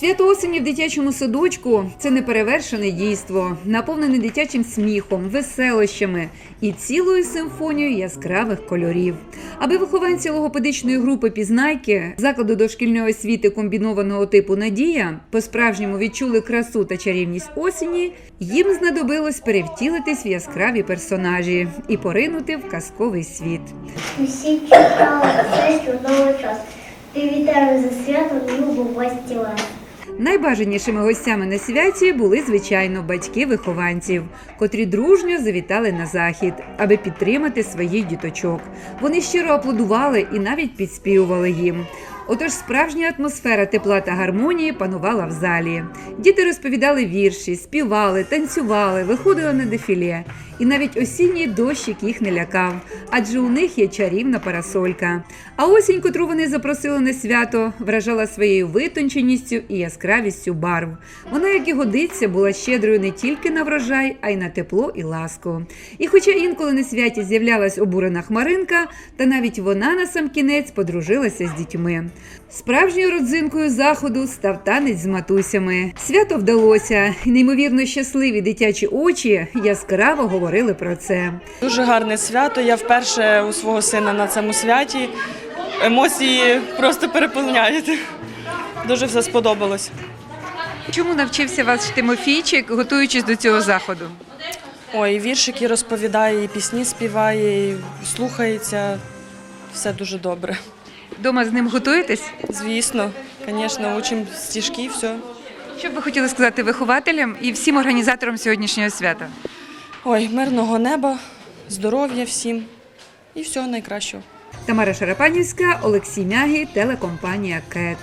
Свято осені в дитячому садочку це неперевершене дійство, наповнене дитячим сміхом, веселощами і цілою симфонією яскравих кольорів. Аби вихованці логопедичної групи пізнайки закладу дошкільної освіти комбінованого типу Надія по-справжньому відчули красу та чарівність осені, їм знадобилось перевтілитись в яскраві персонажі і поринути в казковий світ. Усі чекали цей чудовий час. Привітаю за святом любу вас. Найбажанішими гостями на святі були, звичайно, батьки вихованців, котрі дружньо завітали на захід, аби підтримати своїх діточок. Вони щиро аплодували і навіть підспівували їм. Отож, справжня атмосфера тепла та гармонії панувала в залі. Діти розповідали вірші, співали, танцювали, виходили на дефіле. І навіть осінній дощик їх не лякав, адже у них є чарівна парасолька. А осінь, котру вони запросили на свято, вражала своєю витонченістю і яскравістю барв. Вона, як і годиться, була щедрою не тільки на врожай, а й на тепло і ласку. І хоча інколи на святі з'являлась обурена хмаринка, та навіть вона на сам кінець подружилася з дітьми. Справжньою родзинкою заходу став танець з матусями. Свято вдалося, неймовірно щасливі дитячі очі яскраво говорили про це. Дуже гарне свято. Я вперше у свого сина на цьому святі. Емоції просто переповняють. Дуже все сподобалось. Чому навчився вас Тимофійчик, готуючись до цього заходу? Ой, і віршики розповідає, і пісні співає, і слухається. Все дуже добре. Дома з ним готуєтесь? Звісно, звісно, учимо стіжки, все. Що б ви хотіли сказати вихователям і всім організаторам сьогоднішнього свята? Ой, мирного неба, здоров'я всім і всього найкращого. Тамара Шарапанівська, Олексій Мягі, телекомпанія КЕТ.